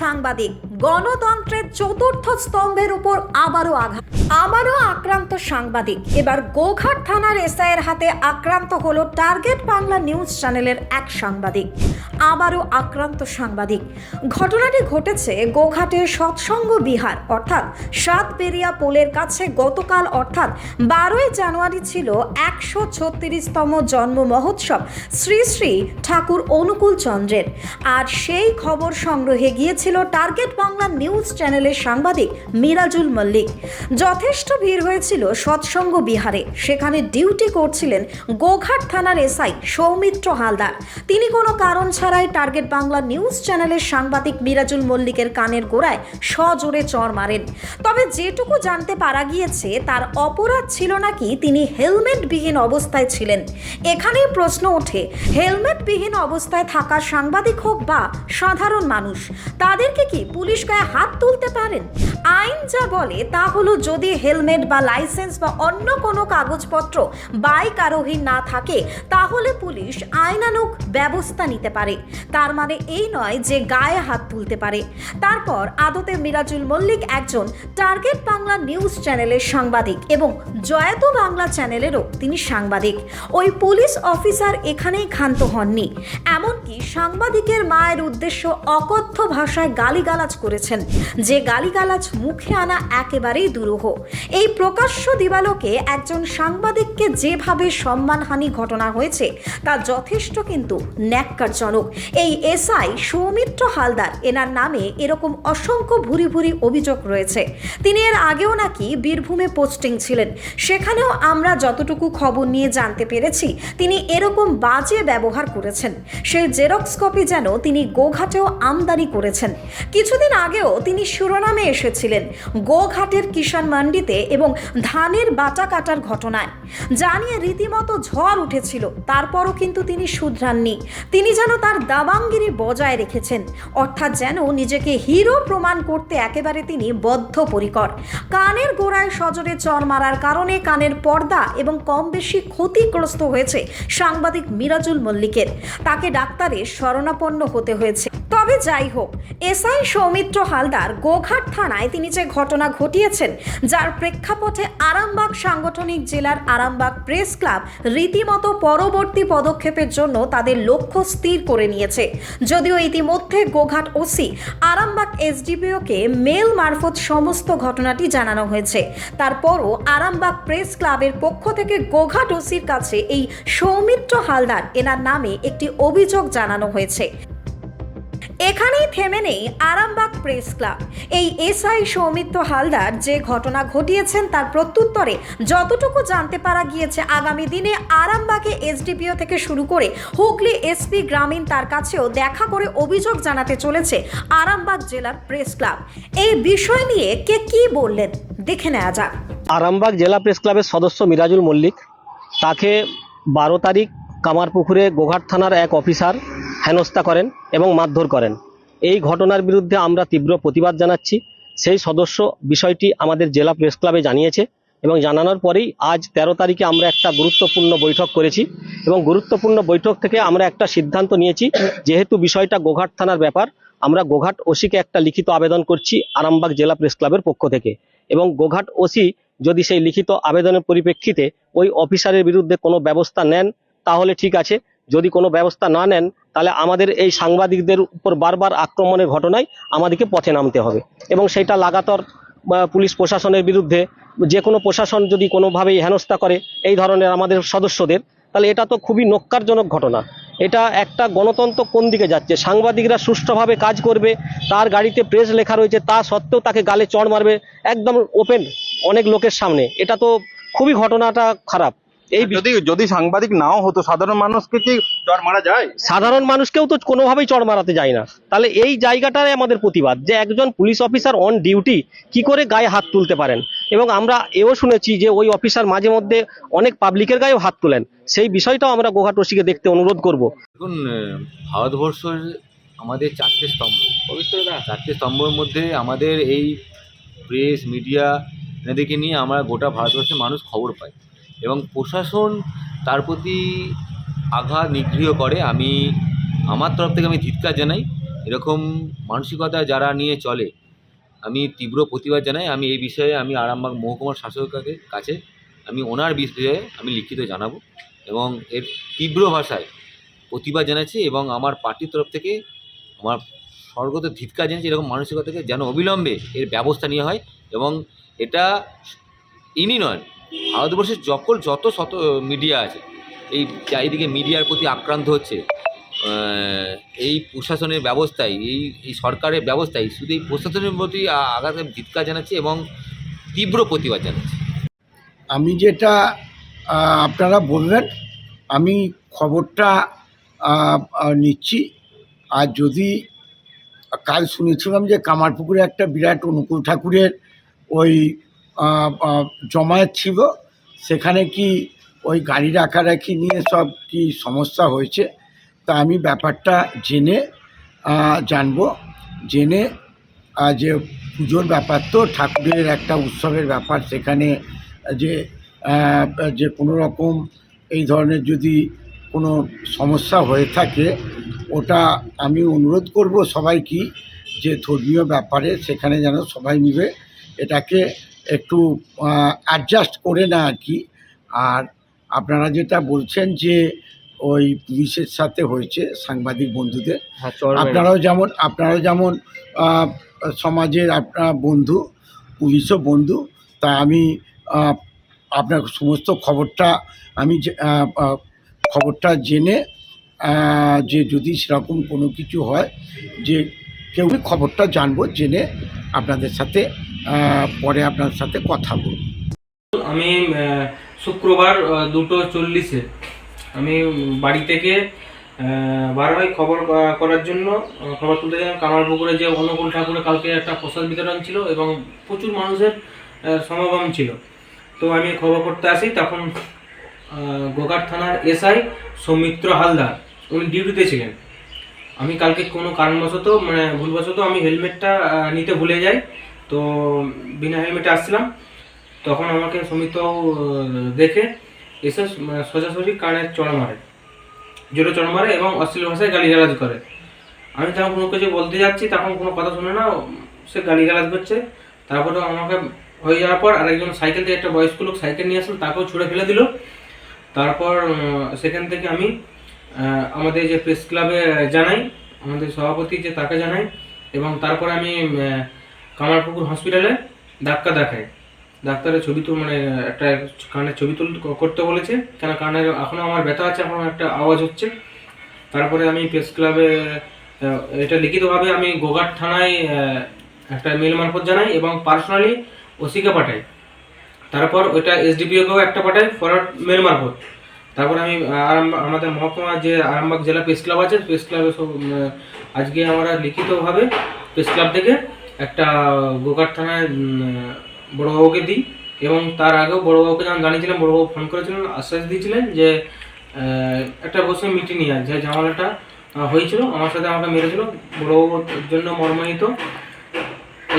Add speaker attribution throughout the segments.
Speaker 1: সাংবাদিক গণতন্ত্রের চতুর্থ স্তম্ভের উপর আবারও আঘাত। আবারও আক্রান্ত সাংবাদিক। এবার গোঘাট থানার এসআইয়ের হাতে আক্রান্ত হলো টার্গেট বাংলা নিউজ চ্যানেলের এক সাংবাদিক। আবারও আক্রান্ত সাংবাদিক। ঘটনাটি ঘটেছে গোঘাটের সৎসঙ্গ বিহার, অর্থাৎ সাতবেরিয়া পোলের কাছে। গতকাল, অর্থাৎ বারোই জানুয়ারি ছিল একশো ছত্রিশতম জন্ম মহোৎসব শ্রী শ্রী ঠাকুর অনুকূল চন্দ্রের। আর সেই খবর সংগ্রহে গিয়েছিল টার্গেট বাংলা নিউজ চ্যানেলের সাংবাদিক মিরাজুল মল্লিক। যথেষ্ট ভিড় হয়েছিল সৎসঙ্গ বিহারে। সেখানে ডিউটি করছিলেন গোঘাট থানার এসআই সৌমিত্র হালদার। তিনি কোনো কারণ ছাড়াই টার্গেট বাংলা নিউজ চ্যানেলের সাংবাদিক মিরাজুল মল্লিকের কানের গোড়ায় সজোরে চর মারেন। তবে যেটুকু জানতে পারা গিয়েছে, তার অপরাধ ছিল নাকি তিনি হেলমেটবিহীন অবস্থায় ছিলেন? এখানেই প্রশ্ন ওঠে, হেলমেটবিহীন অবস্থায় থাকা সাংবাদিক হোক বা সাধারণ মানুষ, তাদেরকে কি পুলিশ গায়ে হাত তুলতে পারেন? আইন যা বলে তা হলো যদি হেলমেট বা লাইসেন্স বা অন্য কোনো কাগজপত্র বাইক আরোহী না থাকে, তাহলে পুলিশ আইনানুগ ব্যবস্থা নিতে পারে। তার মানে এই নয় যে গায়ে হাত তুলতে পারে। তারপর আদতে মিরাজুল মল্লিক একজন টার্গেট বাংলা নিউজ চ্যানেলের সাংবাদিক এবং জয়াত বাংলা চ্যানেলেরও তিনি সাংবাদিক। ওই পুলিশ অফিসার এখানেই ক্ষান্ত হননি। এমনকি সাংবাদিকের মায়ের উদ্দেশ্য অকথ্য ভাষায় গালিগালাজ করেছেন। যে গালিগালাজ মুখে আনা একেবারেই দুরূহ। এই প্রকাশ্য দিবালোকে একজন সাংবাদিককে যেভাবে সম্মানহানি ঘটনা হয়েছে, তা যথেষ্ট কিন্তু ন্যাক্কারজনক। এই এসআই সৌমিত্র হালদার, এনার নামে এরকম অসংখ্য ভুরি ভুরি অভিযোগ রয়েছে। তিনি এর আগেও নাকি বীরভূমে পোস্টিং ছিলেন। সেখানেও আমরা যতটুকু খবর নিয়ে জানতে পেরেছি, তিনি এরকম বাজে ব্যবহার করেছেন। সেই জেরক্স কপি যেন তিনি গোঘাটেও আমদানি করেছেন। কিছুদিন আগেও তিনি শিরোনামে এসেছিলেন, গোঘাটের কিষাণ মান্ডিতে এবং ধানের বাটা কাটার ঘটনায়। জানিয়ে রীতিমতো ঝড় উঠেছিল, তারপরও কিন্তু তিনি শুধরাননি। তিনি যেন তার দাবাঙ্গিরি বজায় রেখেছেন, অর্থাৎ যেন নিজেকে হিরো প্রমাণ করতে একেবারে তিনি বদ্ধপরিকর। কানের গোড়ায় সজোরে চর মারার কারণে কানের পর্দা এবং কম বেশি ক্ষতিগ্রস্ত হয়েছে সাংবাদিক মিরাজুল মল্লিকের। তাকে ডাক্তারের শরণাপন্ন হতে হয়েছে। তবে যাই হোক, এসআই সৌমিত্র হালদার গোঘাট থানায় তিনি যে ঘটনা ঘটিয়েছেন যার প্রেক্ষাপটে আরামবাগ সাংগঠনিক জেলার আরামবাগ প্রেস ক্লাব রীতিমতো পরবর্তী পদক্ষেপের জন্য তাদের লক্ষ্য স্থির করে নিয়েছে। যদিও ইতিমধ্যে গোঘাট ওসি আরামবাগ এসডিপিওকে মেল মারফত সমস্ত ঘটনাটি জানানো হয়েছে। তারপরও আরামবাগ প্রেস ক্লাবের পক্ষ থেকে গোঘাট ওসির কাছে এই সৌমিত্র হালদার, এনার নামে একটি অভিযোগ জানানো হয়েছে। এখানেই থেমে নেই আরামবাগ প্রেস ক্লাব। এই এসআই সৌমিত্র হালদার যে ঘটনা ঘটিয়েছেন তার প্রত্যুত্তরে যতটুকু জানতে পারা গিয়েছে আগামী দিনে আরামবাগে এসডিপিও থেকে শুরু করে হুগলি এসপি গ্রামীণ তার কাছেও দেখা করে অভিযোগ জানাতে চলেছে আরামবাগ জেলার প্রেস ক্লাব। এই বিষয় নিয়ে কে কি বললেন দেখে নেওয়া যাক।
Speaker 2: আরামবাগ জেলা প্রেস ক্লাবের সদস্য মিরাজুল মল্লিক, তাকে বারো তারিখ কামারপুকুরে গোঘাট থানার এক অফিসার হেনস্থা করেন এবং মারধর করেন। এই ঘটনার বিরুদ্ধে আমরা তীব্র প্রতিবাদ জানাচ্ছি। সেই সদস্য বিষয়টি আমাদের জেলা প্রেস ক্লাবে জানিয়েছে এবং জানানোর পরেই আজ তেরো তারিখে আমরা একটা গুরুত্বপূর্ণ বৈঠক করেছি এবং গুরুত্বপূর্ণ বৈঠক থেকে আমরা একটা সিদ্ধান্ত নিয়েছি, যেহেতু বিষয়টা গোঘাট থানার ব্যাপার, আমরা গোঘাট ওসিকে একটা লিখিত আবেদন করছি আরামবাগ জেলা প্রেস ক্লাবের পক্ষ থেকে। এবং গোঘাট ওসি যদি সেই লিখিত আবেদনের পরিপ্রেক্ষিতে ওই অফিসারের বিরুদ্ধে কোনো ব্যবস্থা নেন, তাহলে ঠিক আছে যদি কোনো ব্যবস্থা না নেন, তাহলে আমাদের এই সাংবাদিকদের উপর বারবার আক্রমণের ঘটনায় আমাদেরকে পথে নামতে হবে। এবং সেটা লাগাতার পুলিশ প্রশাসনের বিরুদ্ধে যে কোনো প্রশাসন যদি কোনোভাবেই হেনস্থা করে এই ধরনের আমাদের সদস্যদের, তাহলে এটা তো খুবই নক্কারজনক ঘটনা। এটা একটা গণতন্ত্র কোন দিকে যাচ্ছে? সাংবাদিকরা সুষ্ঠুভাবে কাজ করবে, তার গাড়িতে প্রেস লেখা রয়েছে, তা সত্ত্বেও তাকে গালে চড় মারবে, একদম ওপেন অনেক লোকের সামনে। এটা তো খুবই ঘটনাটা খারাপ। এই
Speaker 3: যদি যদি সাংবাদিক নাও হতো সাধারণ মানুষকে কি চর মারা যায়?
Speaker 2: সাধারণ মানুষকেও তো কোনোভাবেই চড় মারাতে যায় না। তাহলে এই জায়গাটাই আমাদের প্রতিবাদ যে একজন পুলিশ অফিসার অন ডিউটি কি করে গায়ে হাত তুলতে পারেন? এবং আমরা এও শুনেছি যে ওই অফিসার মাঝে মধ্যে অনেক পাবলিকের গায়েও হাত তোলেন। সেই বিষয়টাও আমরা গোঘাট ওসিকে দেখতে অনুরোধ করব।
Speaker 4: দেখুন ভারতবর্ষের আমাদের চারটে স্তম্ভ। চারটে স্তম্ভের মধ্যে আমাদের এই প্রেস মিডিয়া এনাদেরকে নিয়ে আমরা গোটা ভারতবর্ষের মানুষ খবর পাই। এবং প্রশাসন তার প্রতি আঘাত নিগৃহ করে। আমি, আমার তরফ থেকে আমি ধিক্কার জানাই, এরকম মানসিকতা যারা নিয়ে চলে, আমি তীব্র প্রতিবাদ জানাই। আমি এই বিষয়ে আমি আরামবাগ মহকুমার শাসকের কাছে, আমি ওনার বিষয়ে আমি লিখিত জানাব এবং এর তীব্র ভাষায় প্রতিবাদ জানাচ্ছি এবং আমার পার্টির তরফ থেকে আমার স্বর্গত ধিৎকার জানাচ্ছি, এরকম মানসিকতাকে যেন অবিলম্বে এর ব্যবস্থা নেওয়া হয় এবং এটা ইনি নয় ভারতবর্ষের যখন যত শত মিডিয়া আছে, এই চারিদিকে মিডিয়ার প্রতি আক্রান্ত হচ্ছে এই প্রশাসনের ব্যবস্থায়, এই এই সরকারের ব্যবস্থায় শুধু এই প্রশাসনের প্রতি আঘাতে, ধিৎকার জানাচ্ছি এবং তীব্র প্রতিবাদ জানাচ্ছি।
Speaker 5: আমি যেটা আপনারা বললেন, আমি খবরটা নিচ্ছি। আর যদি কাল শুনেছিলাম যে কামারপুকুরে একটা বিরাট অনুকূল ঠাকুরের ওই জমায়েত ছিল, সেখানে কি ওই গাড়ি রাখারাখি নিয়ে সব কি সমস্যা হয়েছে? তা আমি ব্যাপারটা জেনে জানব। জেনে যে পুজোর ব্যাপার তো, ঠাকুরের একটা উৎসবের ব্যাপার, সেখানে যে যে কোনো রকম এই ধরনের যদি কোনো সমস্যা হয়ে থাকে, ওটা আমি অনুরোধ করব সবাইকে, যে ধর্মীয় ব্যাপারে সেখানে যেন সবাই মিলে এটাকে একটু অ্যাডজাস্ট করে না আর কি। আর আপনারা যেটা বলছেন যে ওই পুলিশের সাথে হয়েছে সাংবাদিক বন্ধুদের।
Speaker 2: হ্যাঁ
Speaker 5: আপনারাও যেমন আপনারাও যেমন সমাজের আপনার বন্ধু পুলিশও বন্ধু তা আমি আপনার সমস্ত খবরটা আমি খবরটা জেনে যে যদি সেরকম কোনো কিছু হয় যে কেউ খবরটা জানব জেনে আপনাদের সাথে পরে আপনার সাথে কথা বলব।
Speaker 6: আমি শুক্রবার দুটো চল্লিশে। আমি বাড়ি থেকে আহ, বার হই খবর করার জন্য খবর তুলতে গেলাম কামারপুকুরে যে অনুকূল ঠাকুরের কালকে একটা প্রসাদ বিতরণ ছিল এবং প্রচুর মানুষের সমাগম ছিল। তো আমি খবর করতে আসি তখন গোকার থানার এসআই সৌমিত্র হালদার উনি ডিউটিতে ছিলেন। আমি কালকে কোনো কারণবশত মানে ভুলবশত আমি হেলমেটটা নিতে ভুলে যাই। তো বিনা হেলমেটে আসছিলাম। তখন আমাকে সমিত দেখে এসে মানে সোজাসুজি কানের চড় মারে। জোরে চড় মারে এবং অশ্লীল ভাষায় গালিগালাজ করে। আমি তখন কোনো কিছু বলতে যাচ্ছি, তখন কোনো কথা শুনে না, সে গালিগালাজ করছে। তারপরে আমাকে হয়ে যাওয়ার পর আরেকজন সাইকেল থেকে একটা বয়স্ক লোক সাইকেল নিয়ে আসলো, তাকেও ছুঁড়ে ফেলে দিল। তারপর সেখান থেকে আমি আমাদের যে প্রেস ক্লাবে জানাই, আমাদের সভাপতি যে তাকে জানাই এবং তারপরে আমি কামারপুকুর হসপিটালে ধাক্কা দেখাই ডাক্তারের ছবি তো মানে একটা কানের ছবি তুল করতে বলেছে, কেন কানের এখনও আমার ব্যথা আছে এখনও একটা আওয়াজ হচ্ছে। তারপরে আমি প্রেস ক্লাবে এটা লিখিতভাবে আমি গোঘাট থানায় একটা মেল মারফত জানাই এবং পার্সোনালি ওসিকে পাঠাই। তারপর ওইটা এসডিপিওকেও একটা পাঠাই ফরওয়ার্ড মেল মারফত। তারপর আমি আমাদের মহকুমা যে আরামবাগ জেলা প্রেস ক্লাব আছে প্রেস ক্লাবে সব আজকে আমরা লিখিতভাবে প্রেস ক্লাব থেকে একটা গোকার থানায় বড়োবাবুকে দিই, এবং তার আগেও বড়োবাবুকে যখন জানিয়েছিলাম বড়োবাবু ফোন করেছিলেন আশ্বাস দিয়েছিলেন যে একটা বসে মিটিয়ে নিয়ে যে ঝামেলাটা হয়েছিল, আমার সাথে আমাকে মেরেছিল বড়োবাবুর জন্য মর্মাহিত।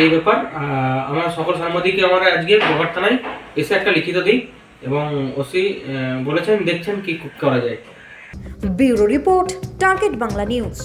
Speaker 6: এই ব্যাপার আমার সকল সাংবাদিককে আমরা আজকে গোঘাট থানায় এসে একটা লিখিত দিই, এবং ওসি বলেছেন, দেখছেন কি করা যায়।
Speaker 1: Bureau report, target Bangla news.